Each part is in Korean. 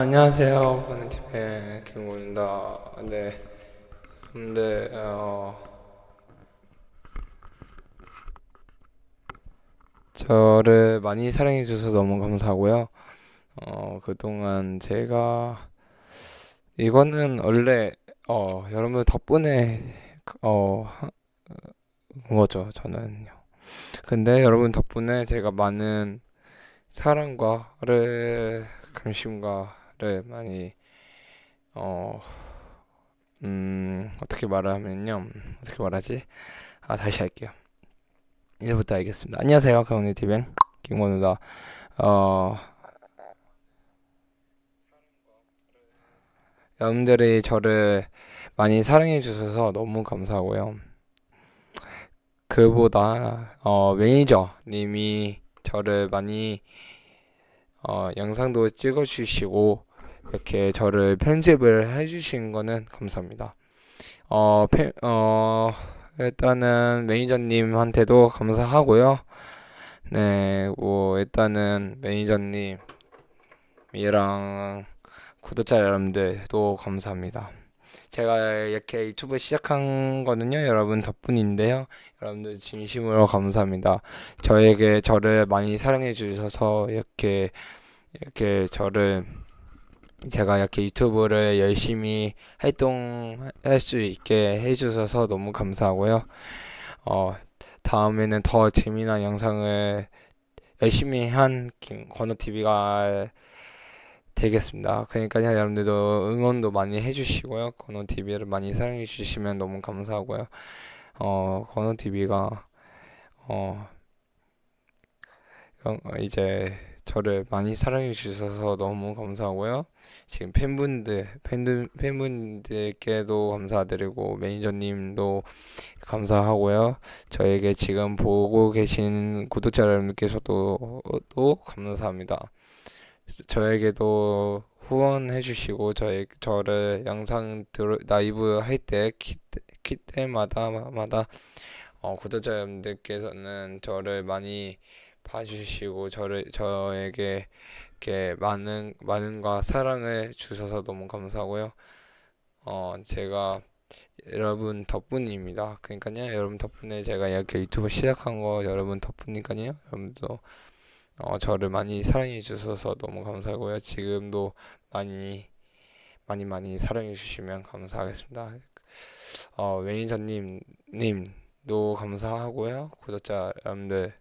안녕하세요. 건우팀의 김고입니다. 네, 근데 어, 저를 많이 사랑해 주셔서 너무 감사하고요. 어, 그동안 제가 이거는 원래 어, 여러분 덕분에 어, 한 거죠. 저는요. 근데 여러분 덕분에 제가 많은 사랑과를 관심과 를 많이 어, 음, 어떻게 말을 하면요. 어떻게 말하지? 아, 다시 할게요. 이제부터 알겠습니다. 안녕하세요. 티뱅 김건우다. 어, 여러분들이 저를 많이 사랑해 주셔서 너무 감사하고요. 그보다 어, 매니저님이 저를 많이 어, 영상도 찍어주시고 이렇게 저를 편집을 해주신 거는 감사합니다. 어, 편- 어, 일단은 매니저님한테도 감사하고요. 네, 뭐 일단은 매니저님이랑 구독자 여러분들도 감사합니다. 제가 이렇게 유튜브 시작한 거는요, 여러분 덕분인데요. 여러분들 진심으로 감사합니다. 저에게 저를 많이 사랑해 주셔서 이렇게 이렇게 저를 제가 이렇게 유튜브를 열심히 활동할 수 있게 해주셔서 너무 감사하고요. 어, 다음에는 더 재미난 영상을 열심히 한 건호TV가 되겠습니다. 그러니까 여러분들도 응원도 많이 해주시고요. 건호TV를 많이 사랑해 주시면 너무 감사하고요. 어, 건호TV가 어, 영- 이제 저를 많이 사랑해 주셔서 너무 감사하고요. 지금 팬분들, 팬들, 팬분들께도 감사드리고, 매니저님도 감사하고요. 저에게 지금 보고 계신 구독자 여러분께서도 또 감사합니다. 저에게도 후원해 주시고, 저의, 저를 영상 들, 라이브 할 때, 키, 키 때마다, 마다, 어, 구독자 여러분들께서는 저를 많이 봐주시고 저를 저에게 이렇게 많은 많은과 사랑을 주셔서 너무 감사하고요. 어 제가 여러분 덕분입니다. 그러니까요, 여러분 덕분에 제가 이렇게 유튜브 시작한 거 여러분 덕분이니까요. 여러분도 어 저를 많이 사랑해 주셔서 너무 감사하고요. 지금도 많이 많이 많이 사랑해 주시면 감사하겠습니다. 어 매니저님 님도 감사하고요. 구독자 여러분들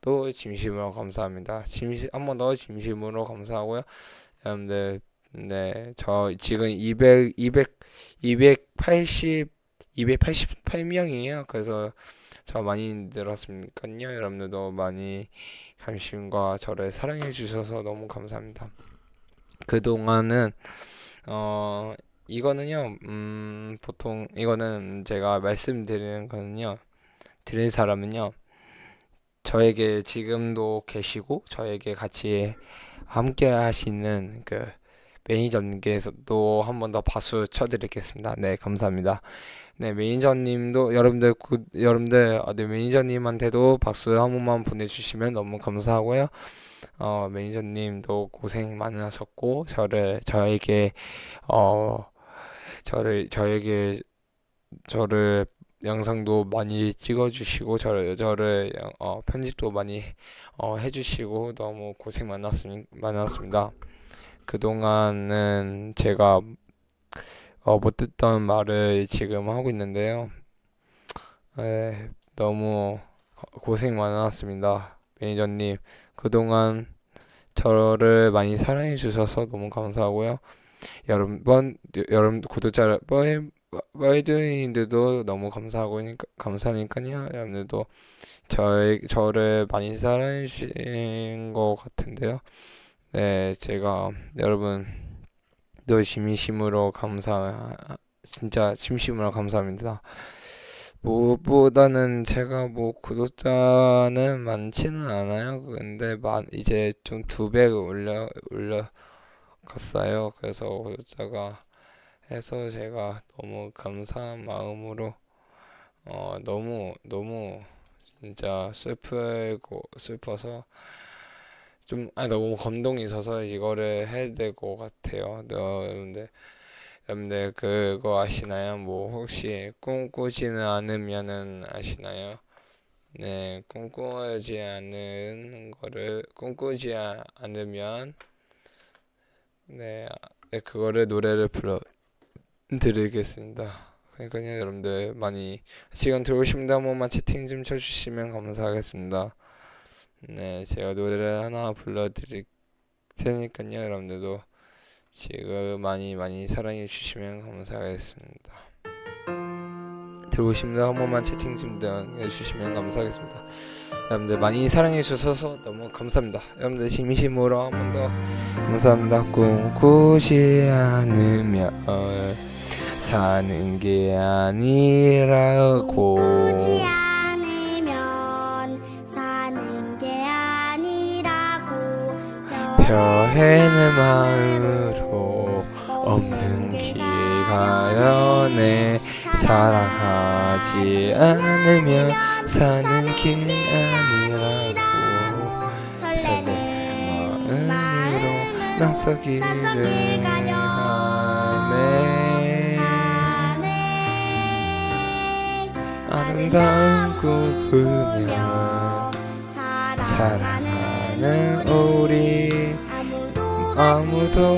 또 진심으로 감사합니다. 진심 한번 더 진심으로 감사하고요. 여러분들 네, 저 지금 200 200 280 288명이에요. 그래서 저 많이 늘었으니까요. 여러분들도 많이 관심과 저를 사랑해 주셔서 너무 감사합니다. 그동안은 어 이거는요. 음 보통 이거는 제가 말씀드리는 거는요. 드릴 사람은요. 저에게 지금도 계시고 저에게 같이 함께 하시는 그 매니저님께서도 한 번 더 박수 쳐드리겠습니다. 네, 감사합니다. 네, 매니저님도 여러분들 구, 여러분들 어, 네, 매니저님한테도 박수 한 번만 보내주시면 너무 감사하고요. 어, 매니저님도 고생 많으셨고 저를 저에게 어 저를 저에게 저를 영상도 많이 찍어주시고 저를 저를 어, 편집도 많이 어, 해주시고 너무 고생 많았습, 많았습니다. 그동안은 제가 어, 못했던 말을 지금 하고 있는데요. 에, 너무 고생 많았습니다. 매니저님 그동안 저를 많이 사랑해 주셔서 너무 감사하고요. 여러분 여러분 구독자 와이드님들도 너무 감사하고 감사하니까요. 여러분들도 저 저를 많이 사랑해 주신 것 같은데요. 네, 제가 여러분도 진심으로 감사 진짜 진심으로 감사합니다. 무엇보다는 제가 뭐 구독자는 많지는 않아요. 근데 만 이제 좀 두 배 올려 올려 갔어요. 그래서 구독자가 해서 제가 너무 감사한 마음으로 어 너무 너무 진짜 슬프고 슬퍼서 좀 아, 너무 감동이 있어서 이거를 해야 될 것 같아요. 네, 여러분들 여러분들 그거 아시나요? 뭐 혹시 꿈꾸지는 않으면은 아시나요? 네, 꿈꾸지 않는 거를 꿈꾸지 아- 않으면 네, 아, 네 그거를 노래를 불러 드리겠습니다. 그러니까요, 여러분들 많이 시간 들어오시면 한 번만 채팅 좀 쳐주시면 감사하겠습니다. 네, 제가 노래를 하나 불러드릴 테니까요, 여러분들도 지금 많이 많이 사랑해 주시면 감사하겠습니다. 들어오시면 한 번만 채팅 좀 해주시면 감사하겠습니다. 여러분들 많이 사랑해 주셔서 너무 감사합니다. 여러분들 진심으로 한 번 더 감사합니다. 꿈꾸지 않으면 사는 게 아니라고. 꿈꾸지 않으면 사는 게 아니라고. 펴해는 마음으로 없는 기가연에 사랑하지 않으면 사는 게 아니라고. 설레는 마음으로 낯서기를 하네 아름다운 꿈꾸며 사랑하는 우리 아무도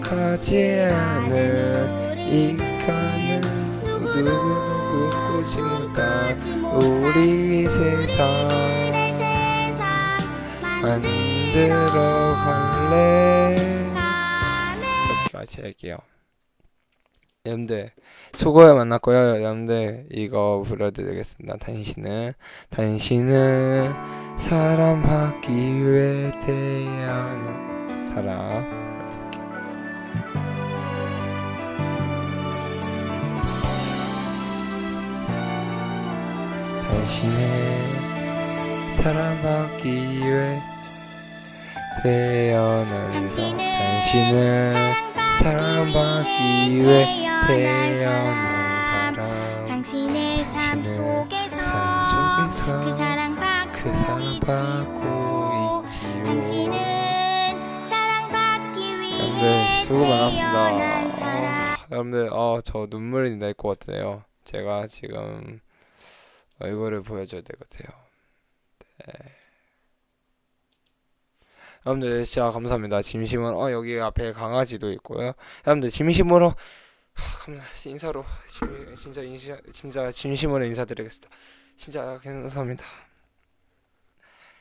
가지 않은 이 가는 누구도 꿈꾸지 못한 우리 세상 만들어 갈래 여기까지 할게요 여러분들 수고해 만났고요. 여러분들 이거 불러드리겠습니다. 당신은 당신은 사랑받기 위해 태어난 사람. 당신은 사랑받기 위해 태어난 사람. 당신은 사랑받기 위해 태어난 사람. 당신의 삶 속에서 그 사랑받고 그 사랑 받고 있지요. 당신은 사랑받기 위해 여러분들 수고 많았습니다. 태어난 사람. 아, 여러분들 아, 저 눈물이 날 것 같아요. 제가 지금 얼굴을 보여줘야 될 것 같아요. 네. 여러분들 진짜 감사합니다. 진심으로 어 여기 앞에 강아지도 있고요. 여러분들 진심으로 하, 감사 인사로 진- 진짜 인사 진짜 진심으로 인사드리겠습니다. 진짜 감사합니다.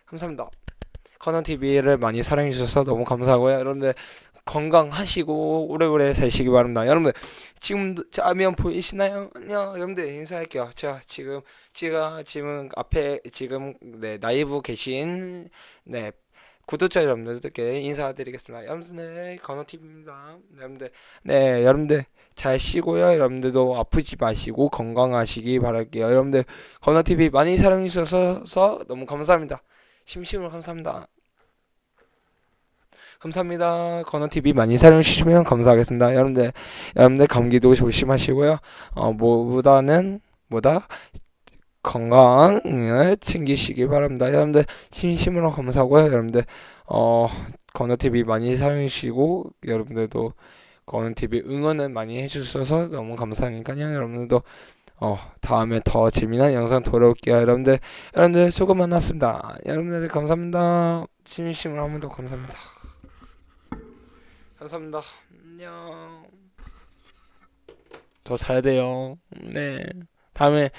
감사합니다. 커넌 TV를 많이 사랑해 주셔서 너무 감사하고요. 여러분들 건강하시고 오래오래 사시기 바랍니다. 여러분들 지금 화면 보이시나요? 안녕. 여러분들 인사할게요. 자 지금 제가 지금 앞에 지금 네 라이브 계신 네 구독자 여러분들께 인사드리겠습니다. 여러분들 건어TV입니다. 여러분들 네 여러분들 잘 쉬고요. 여러분들도 아프지 마시고 건강하시기 바랄게요. 여러분들 건어TV 많이 사랑해 주셔서 너무 감사합니다. 심심으로 감사합니다. 감사합니다. 건어TV 많이 사랑해 주시면 감사하겠습니다. 여러분들 여러분들 감기도 조심하시고요. 어 뭐보다는 뭐다 건강을 챙기시기 바랍니다. 여러분들 진심으로 감사하고요. 여러분들 어 건우 TV 많이 사랑해 주시고 여러분들도 건우 TV 응원을 많이 해주셔서 너무 감사하니까요. 여러분들도 어 다음에 더 재미난 영상 돌아올게요. 여러분들 여러분들 수고 많았습니다. 여러분들 감사합니다. 진심으로 한 번 더 감사합니다. 감사합니다. 안녕. 저 자야 돼요. 네. 다음에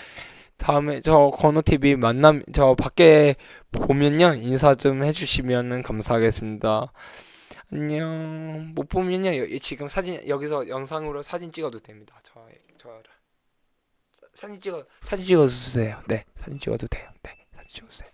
다음에 저 건우 TV 만남 저 밖에 보면요 인사 좀 해주시면은 감사하겠습니다. 안녕. 못 보면요 여- 지금 사진 여기서 영상으로 사진 찍어도 됩니다. 저 저를 사- 사진 찍어 사진 찍어 주세요. 네 사진 찍어도 돼요. 네 사진 찍어 주세요.